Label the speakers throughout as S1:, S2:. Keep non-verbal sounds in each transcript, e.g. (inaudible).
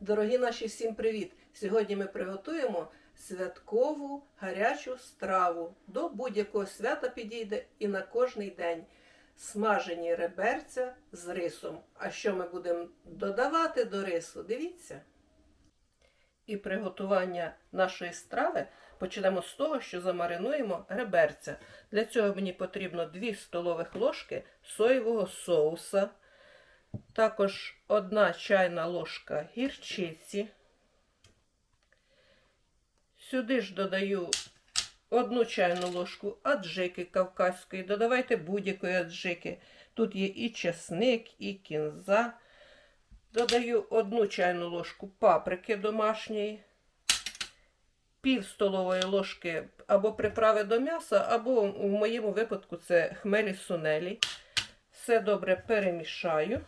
S1: Дорогі наші, всім привіт! Сьогодні ми приготуємо святкову гарячу страву. До будь-якого свята підійде і на кожний день. Смажені реберця з рисом. А що ми будемо додавати до рису? Дивіться. І приготування нашої страви почнемо з того, що замаринуємо реберця. Для цього мені потрібно 2 столових ложки соєвого соуса. Також одна чайна ложка гірчиці. Сюди ж додаю одну чайну ложку аджики кавказької. Додавайте будь-якої аджики. Тут є і чесник, і кінза. Додаю одну чайну ложку паприки домашньої, пів столової ложки або приправи до м'яса, або в моєму випадку це хмелі сунелі. Все добре перемішаю.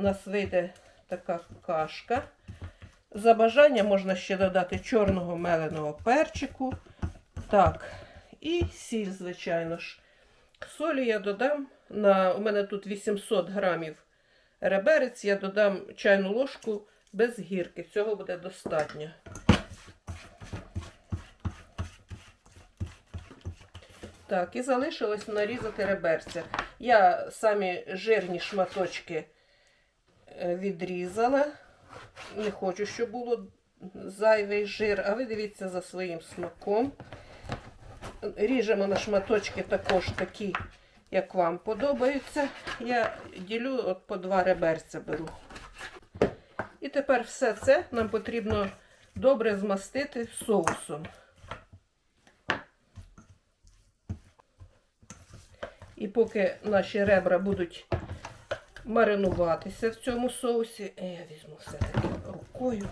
S1: У нас вийде така кашка. За бажання можна ще додати чорного меленого перчику. Так, і сіль, звичайно ж. Солі я додам. на, У мене тут 800 грамів реберець, я додам чайну ложку без гірки. Цього буде достатньо. Так, і залишилось нарізати реберця. Я самі жирні шматочки відрізала. Не хочу, щоб було зайвий жир, а ви дивіться за своїм смаком. Ріжемо на шматочки також такі, як вам подобаються. Я ділю от по два реберця беру. І тепер все це нам потрібно добре змастити соусом. І поки наші ребра будуть маринуватися в цьому соусі, я візьму все-таки рукою.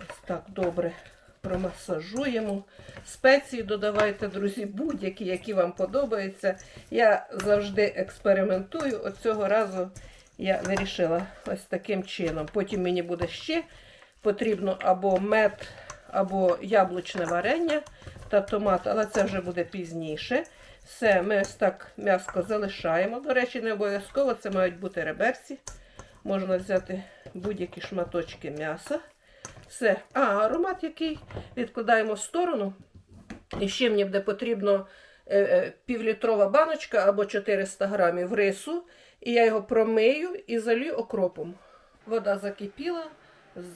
S1: Ось так добре промасажуємо. Спеції додавайте, друзі, будь-які, які вам подобаються. Я завжди експериментую. От цього разу я вирішила ось таким чином. Потім мені буде ще потрібно або мед, або яблучне варення та томат, але це вже буде пізніше. Все, ми ось так м'яско залишаємо. До речі, не обов'язково це мають бути реберці. Можна взяти будь-які шматочки м'яса. Все. А, аромат який відкладаємо в сторону. І ще мені буде потрібно е, е, півлітрова баночка або 400 грамів рису. І я його промию і залью окропом. Вода закипіла,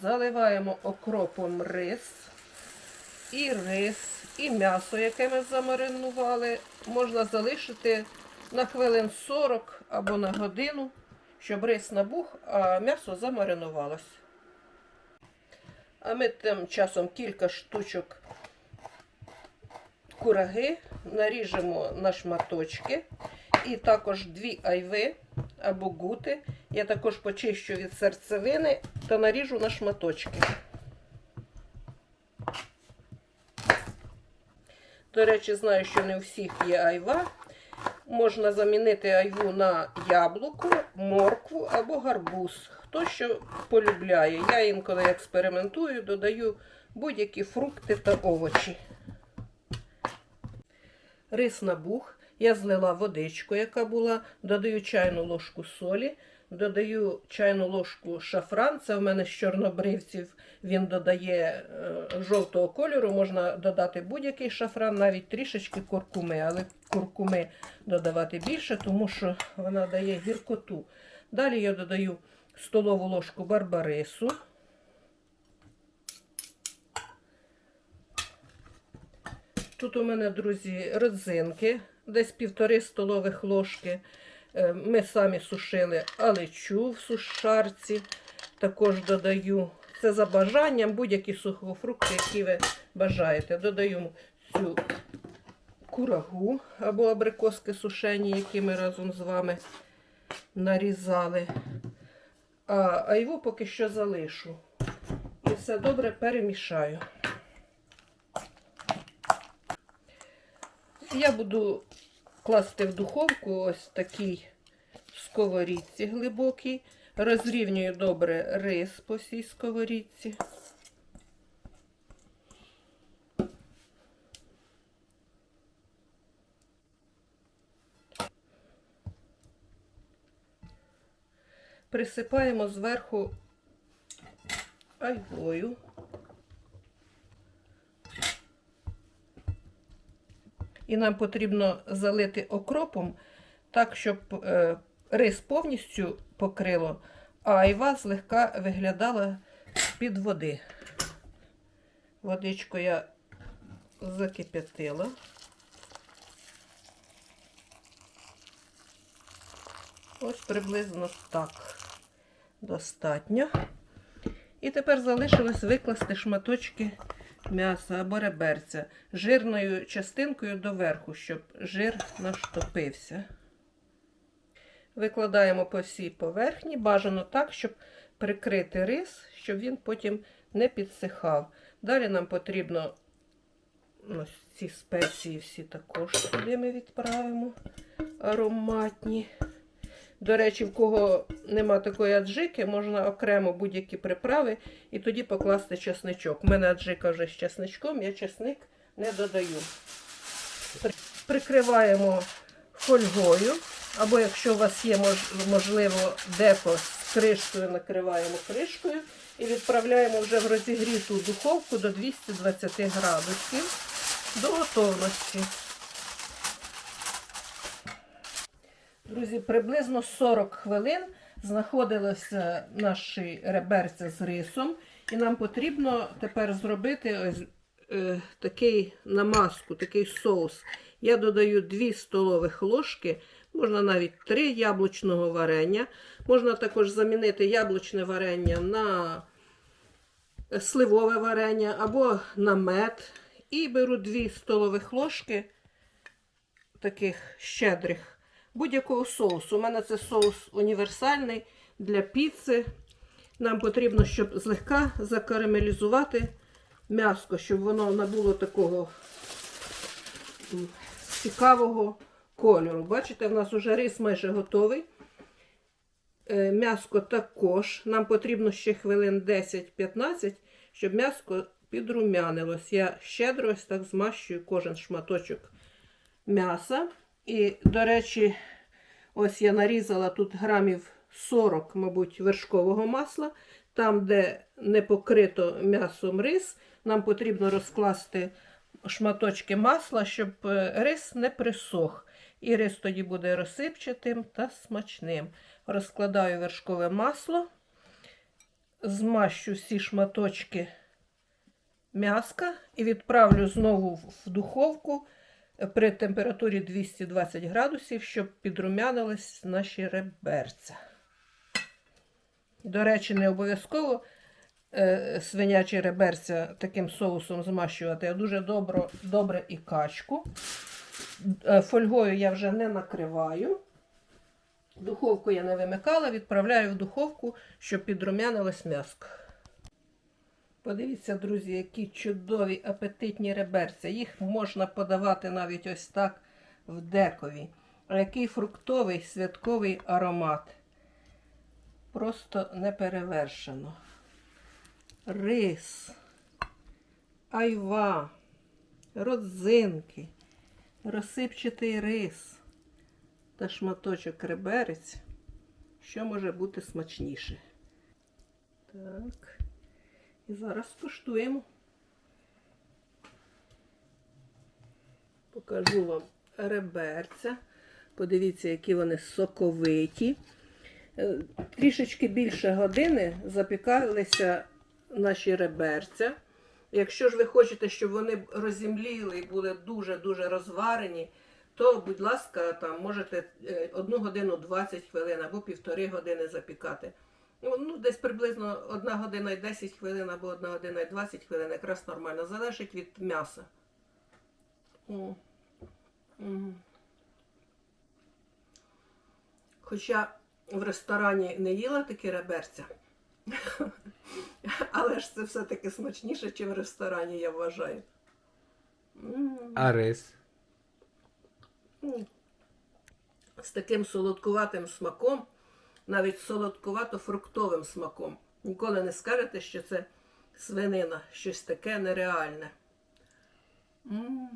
S1: заливаємо окропом рис і рис. І м'ясо, яке ми замаринували, можна залишити на хвилин 40 або на годину, щоб рис набух, а м'ясо замаринувалось. А ми тим часом кілька штучок кураги наріжемо на шматочки. І також дві айви або гути. Я також почищу від серцевини та наріжу на шматочки. До речі, знаю, що не у всіх є айва. Можна замінити айву на яблуко, моркву або гарбуз. Хто що полюбляє. Я інколи експериментую, додаю будь-які фрукти та овочі. Рис набух. Я злила водичку, яка була, додаю чайну ложку солі, додаю чайну ложку шафран. Це в мене з чорнобривців. Він додає е, жовтого кольору. Можна додати будь-який шафран, навіть трішечки куркуми, але куркуми додавати більше, тому що вона дає гіркоту. Далі я додаю столову ложку барбарису. Тут у мене, друзі, родзинки, десь півтори столових ложки. Е, Ми самі сушили алечу в сушарці. Також додаю, це за бажанням, будь-які сухофрукти, які ви бажаєте. Додаю цю курагу або абрикоски сушені, які ми разом з вами нарізали. А айву поки що залишу. І все добре перемішаю. Я буду класти в духовку ось такій сковорідці глибокій. Розрівнюю добре рис по всій сковорідці. Присипаємо зверху айвою. І нам потрібно залити окропом так, щоб е, рис повністю покрило, а айва злегка виглядала з-під води. Водичку я закип'ятила. Ось приблизно так достатньо. І тепер залишилось викласти шматочки м'яса або реберця жирною частинкою доверху, щоб жир наштопився. Викладаємо по всій поверхні, бажано так, щоб прикрити рис, щоб він потім не підсихав. Далі нам потрібно ось ці спеції всі також сюди ми відправимо ароматні. До речі, в кого нема такої аджики, можна окремо будь-які приправи і тоді покласти чесничок. У мене аджика вже з чесничком, я чесник не додаю. Прикриваємо фольгою, або якщо у вас є можливо деко з кришкою, накриваємо кришкою і відправляємо вже в розігріту духовку до 220 градусів до готовності. Друзі, приблизно 40 хвилин знаходилося наші реберця з рисом, і нам потрібно тепер зробити ось е, такий намазку, такий соус. Я додаю 2 столових ложки, можна навіть 3 яблучного варення. Можна також замінити яблучне варення на сливове варення або на мед. І беру 2 столових ложки таких щедрих будь-якого соусу. У мене це соус універсальний для піци. Нам потрібно, щоб злегка закарамелізувати м'яско, щоб воно набуло такого цікавого кольору. Бачите, в нас уже рис майже готовий. Е, М'яско також. Нам потрібно ще хвилин 10-15, щоб м'яско підрумянилось. Я щедро ось так змащую кожен шматочок м'яса. І, до речі, ось я нарізала тут грамів 40, мабуть, вершкового масла. Там, де не покрито м'ясом рис, нам потрібно розкласти шматочки масла, щоб е, рис не присох. І рис тоді буде розсипчатим та смачним. Розкладаю вершкове масло, змащу всі шматочки м'яска і відправлю знову в- в духовку при температурі 220 градусів, щоб підрумянились наші реберця. До речі, не обов'язково е, свинячі реберця таким соусом змащувати, а дуже добре, добре і качку. Е, Фольгою я вже не накриваю. Духовку я не вимикала, відправляю в духовку, щоб підрумянилось м'яско. Подивіться, друзі, які чудові апетитні реберця. Їх можна подавати навіть ось так в декові. А який фруктовий святковий аромат. Просто неперевершено. Рис, айва, родзинки, розсипчатий рис та шматочок реберець. Що може бути смачніше? Так. І зараз скуштуємо. Покажу вам реберця. Подивіться, які вони соковиті. Е, Трішечки більше години запікалися наші реберця. Якщо ж ви хочете, щоб вони розімліли і були дуже-дуже розварені, то, будь ласка, там можете 1 годину 20 хвилин або півтори години запікати. Ну, ну, десь приблизно 1 година і 10 хвилин або 1 година і 20 хвилин якраз нормально. Залежить від м'яса. О. М. Хоча в ресторані не їла такі реберця, (laughs) але ж це все-таки смачніше, ніж в ресторані, я вважаю.
S2: А рис?
S1: З таким солодкуватим смаком, навіть солодкувато-фруктовим смаком. Ніколи не скажете, що це свинина, щось таке нереальне. М.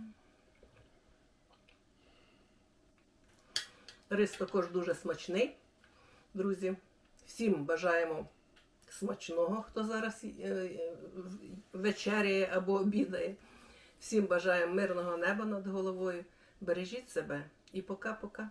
S1: Рис також дуже смачний. Друзі, всім бажаємо смачного, хто зараз е, е, вечеряє або обідає. Всім бажаємо мирного неба над головою. Бережіть себе і пока-пока.